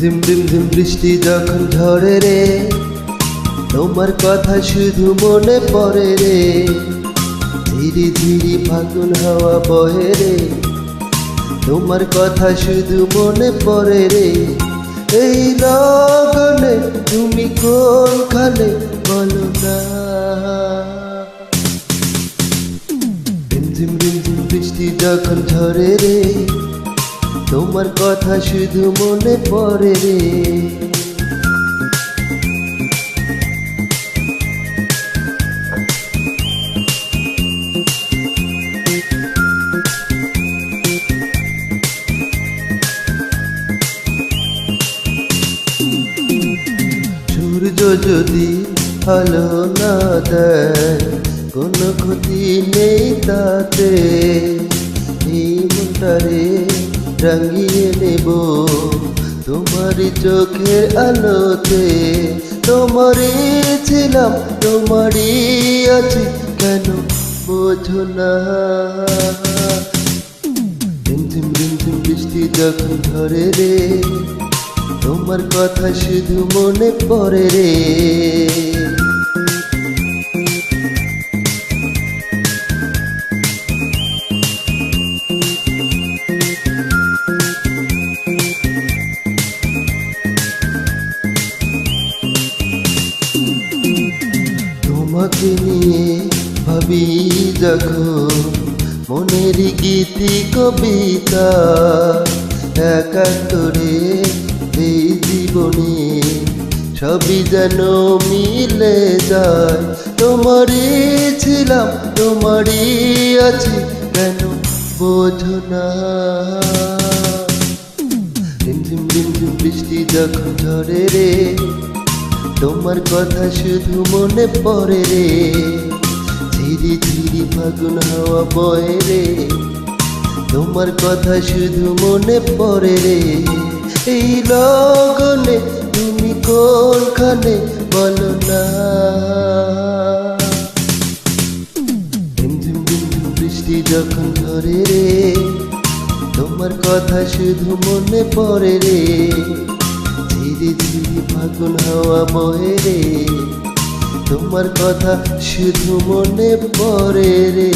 ঝিম ঝিম ঝিম বৃষ্টি যখন ঝরে রে, তোমার কথা শুধু মনে পড়ে রে। ধীরে ধীরে ফাগুন হাওয়া বহে রে, তোমার কথা শুধু মনে পড়ে রে। এই লগনে তুমি কোনখানে বলো না। রিমঝিম রিমঝিম বৃষ্টি যখন ঝরে রে তোমার কথা শুধু মনে পড়ে রে। সূর্য যদি ভালো না দেয়, কোনো ক্ষতি নেই তাতে। এই মনটারে রাঙিয়ে নেব। তোমারই চোখের আলোতে তোমারই ছিলাম, তোমারই আছি, কেন বোঝো না? রিমঝিম বৃষ্টি যখন ধরে রে, তোমার কথা শুধু মনে পড়ে রে। তোমাকে নিয়ে ভাবি যখন মনের গীতি কবিতা একাত্তরে এই জীবনে সবই যেন মিলে যায়। তোমারই ছিলাম, তোমারই আছি কেন বোঝো না। বৃষ্টি যখন ঝরে রে তোমার কথা শুধু মনে পড়ে রে। ধীরে ধীরে ফাগুন হাওয়া বয়ে রে। তোমার কথা শুধু মনে পড়ে রে। এই লগনে তুমি কোনখানে বলো না। যখন ধরে রে। তোমার কথা শুধু মনে পড়ে রে। ফাগুন হাওয়া বয়ে রে। তোমার কথা শুধু মনে পড়ে রে।